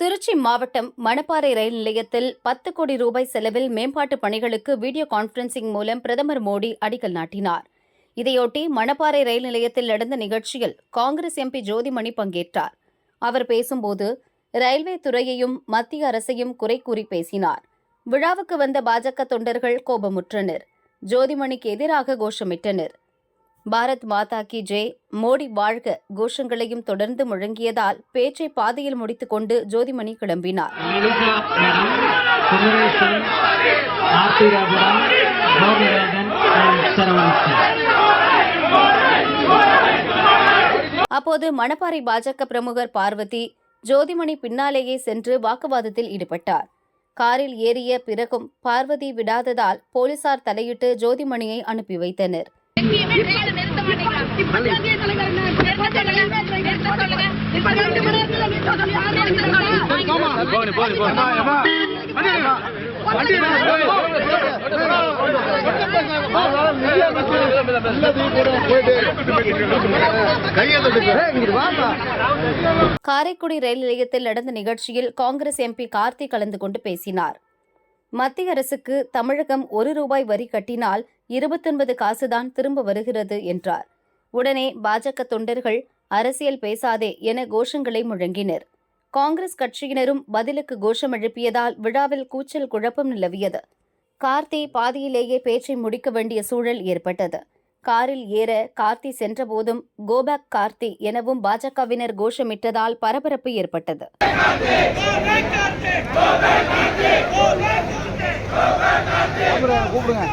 திருச்சி மாவட்டம் மணப்பாறை ரயில் நிலையத்தில் பத்து கோடி ரூபாய் செலவில் மேம்பாட்டு பணிகளுக்கு வீடியோ கான்பரன்சிங் மூலம் பிரதமர் மோடி அடிக்கல் நாட்டினார். இதையொட்டி மணப்பாறை ரயில் நிலையத்தில் நடந்த நிகழ்ச்சியில் காங்கிரஸ் எம்பி ஜோதிமணி பங்கேற்றார். அவர் பேசும்போது ரயில்வே துறையையும் மத்திய அரசையும் குறை கூறி பேசினார். விழாவுக்கு வந்த பாஜக தொண்டர்கள் கோபமுற்றனர். ஜோதிமணிக்கு எதிராக கோஷமிட்டனர். பாரத் மாதா கி ஜே மோடி வாழ்க கோஷங்களையும் தொடர்ந்து முழங்கியதால் பேச்சை பாதையில் முடித்துக்கொண்டு ஜோதிமணி கிளம்பினார். அப்போது மணப்பாறை பாஜக பிரமுகர் பார்வதி ஜோதிமணி பின்னாலேயே சென்று வாக்குவாதத்தில் ஈடுபட்டார். காரில் ஏறிய பிறகும் பார்வதி விடாததால் போலீசார் தலையிட்டு ஜோதிமணியை அனுப்பி வைத்தனர். காரைக்குடி ரயில் நிலையத்தில் நடந்த நிகழ்ச்சியில் காங்கிரஸ் எம்பி கார்த்தி கலந்து கொண்டு பேசினார். மத்திய அரசுக்கு தமிழகம் ஒரு ரூபாய் வரி கட்டினால் இருபத்தொன்பது காசுதான் திரும்ப வருகிறது என்றார். உடனே பாஜக தொண்டர்கள் அரசியல் பேசாதே என கோஷங்களை முழங்கினர். காங்கிரஸ் கட்சியினரும் பதிலுக்கு கோஷம் எழுப்பியதால் விழாவில் கூச்சல் குழப்பம் நிலவியது. கார்த்தி பாதியிலேயே பேச்சை முடிக்க வேண்டிய சூழல் ஏற்பட்டது. காரில் ஏற கார்த்தி சென்றபோதும் கோபேக் கார்த்தி எனவும் பாஜகவினர் கோஷமிட்டதால் பரபரப்பு ஏற்பட்டது. கூப்பிடுங்க.